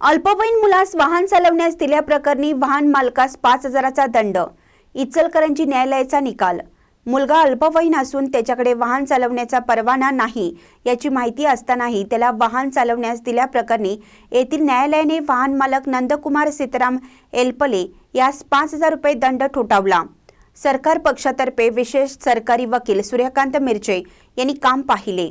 अल्पवयीन मुलास वाहन चालवण्यास दिल्याप्रकरणी वाहन मालकास पाच हजाराचा दंड. इचलकरंजी न्यायालयाचा निकाल. मुलगा अल्पवयीन असून त्याच्याकडे वाहन चालवण्याचा परवाना नाही याची माहिती असतानाही त्याला वाहन चालवण्यास दिल्याप्रकरणी येथील न्यायालयाने वाहन मालक नंदकुमार सीताराम एलपले यास पाच हजार रुपये दंड ठोठावला. सरकार पक्षातर्फे विशेष सरकारी वकील सूर्यकांत मिरचे यांनी काम पाहिले.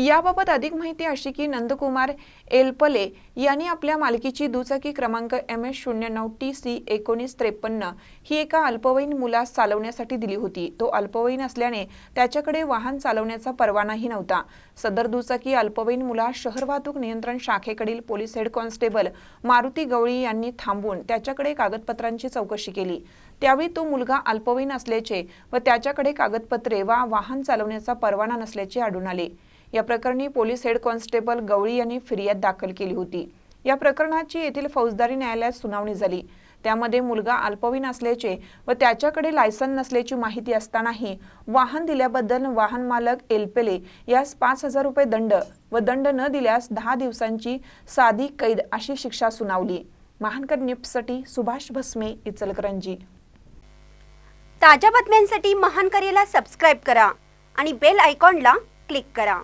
याबाबत अधिक माहिती अशी की नंदकुमार एलपले यांनी आपल्या मालकीची दुचाकी क्रमांक एम एस शून्य नऊ टी सी एकोणीस त्रेपन्न ही एका अल्पवयीन मुलास चालवण्यासाठी दिली होती. तो अल्पवयीन असल्याने त्याच्याकडे वाहन चालवण्याचा परवानाही नव्हता. सदर दुचाकी अल्पवयीन मुलास शहर वाहतूक नियंत्रण शाखेकडील police head constable Maruti Gawali यांनी थांबवून त्याच्याकडे कागदपत्रांची चौकशी केली. त्यावेळी तो मुलगा अल्पवयीन असल्याचे व त्याच्याकडे कागदपत्रे वा वाहन चालवण्याचा परवाना नसल्याचे आढळून आले. या प्रकरणी पोलीस हेड कॉन्स्टेबल गवळी यांनी फिर्याद दाखल केली होती. या प्रकरणाची येथील फौजदारी न्यायालयात सुनावणी झाली. त्यामध्ये मुलगा अल्पवयीन असल्याचे व त्याच्याकडे लायसन नसल्याची माहिती असतानाही वाहन दिल्याबद्दल वाहन मालक एलपेले यास पाच हजार रुपये दंड व दंड न दिल्यास दहा दिवसांची साधी कैद अशी शिक्षा सुनावली. महानकर न्यूजसाठी सुभाष भस्मे इचलकरंजी. ताज्या बातम्यांसाठी महानकरेला सबस्क्राईब करा आणि बेल आयकॉनला क्लिक करा.